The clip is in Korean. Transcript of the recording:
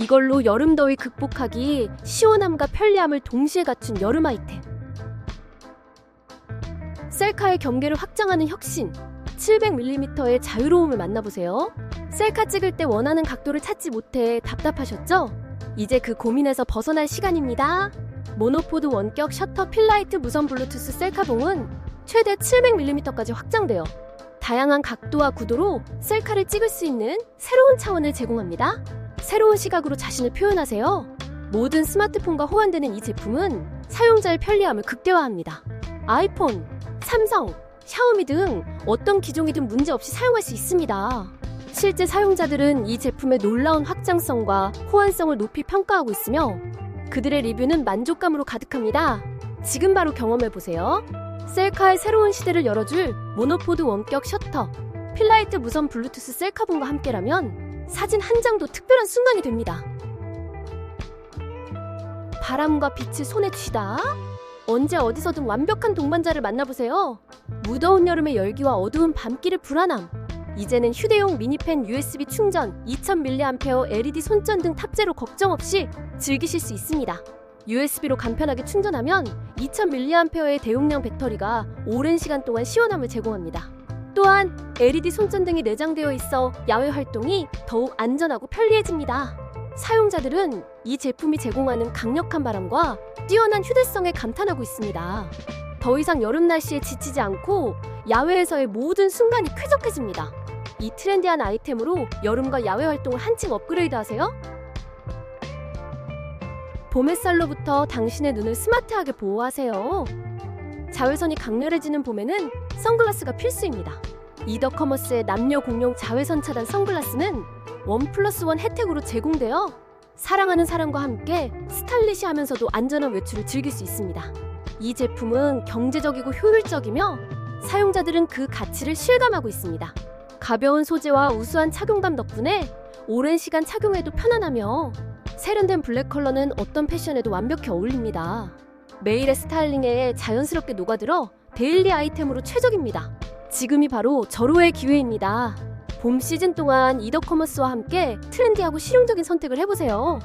이걸로 여름 더위 극복하기 시원함과 편리함을 동시에 갖춘 여름 아이템. 셀카의 경계를 확장하는 혁신. 700mm의 자유로움을 만나보세요. 셀카 찍을 때 원하는 각도를 찾지 못해 답답하셨죠? 이제 그 고민에서 벗어날 시간입니다. 모노포드 원격 셔터 필라이트 무선 블루투스 셀카봉은 최대 700mm까지 확장되어 다양한 각도와 구도로 셀카를 찍을 수 있는 새로운 차원을 제공합니다. 새로운 시각으로 자신을 표현하세요. 모든 스마트폰과 호환되는 이 제품은 사용자의 편리함을 극대화합니다. 아이폰, 삼성, 샤오미 등 어떤 기종이든 문제없이 사용할 수 있습니다. 실제 사용자들은 이 제품의 놀라운 확장성과 호환성을 높이 평가하고 있으며 그들의 리뷰는 만족감으로 가득합니다. 지금 바로 경험해 보세요. 셀카의 새로운 시대를 열어줄 모노포드 원격 셔터, 필라이트 무선 블루투스 셀카봉과 함께라면 사진 한 장도 특별한 순간이 됩니다. 바람과 빛을 손에 쥐다. 언제 어디서든 완벽한 동반자를 만나보세요. 무더운 여름의 열기와 어두운 밤길의 불안함. 이제는 휴대용 미니펜 USB 충전, 2000mAh LED 손전 등 탑재로 걱정 없이 즐기실 수 있습니다. USB로 간편하게 충전하면 2000mAh의 대용량 배터리가 오랜 시간 동안 시원함을 제공합니다. 또한 LED 손전 등이 내장되어 있어 야외 활동이 더욱 안전하고 편리해집니다. 사용자들은 이 제품이 제공하는 강력한 바람과 뛰어난 휴대성에 감탄하고 있습니다. 더 이상 여름 날씨에 지치지 않고 야외에서의 모든 순간이 쾌적해집니다. 이 트렌디한 아이템으로 여름과 야외 활동을 한층 업그레이드 하세요. 봄 햇살로부터 당신의 눈을 스마트하게 보호하세요. 자외선이 강렬해지는 봄에는 선글라스가 필수입니다. 이더커머스의 남녀 공용 자외선 차단 선글라스는 원 플러스 원 혜택으로 제공되어 사랑하는 사람과 함께 스타일리시하면서도 안전한 외출을 즐길 수 있습니다. 이 제품은 경제적이고 효율적이며 사용자들은 그 가치를 실감하고 있습니다. 가벼운 소재와 우수한 착용감 덕분에 오랜 시간 착용해도 편안하며 세련된 블랙 컬러는 어떤 패션에도 완벽히 어울립니다. 매일의 스타일링에 자연스럽게 녹아들어 데일리 아이템으로 최적입니다. 지금이 바로 절호의 기회입니다. 봄 시즌 동안 이더커머스와 함께 트렌디하고 실용적인 선택을 해보세요.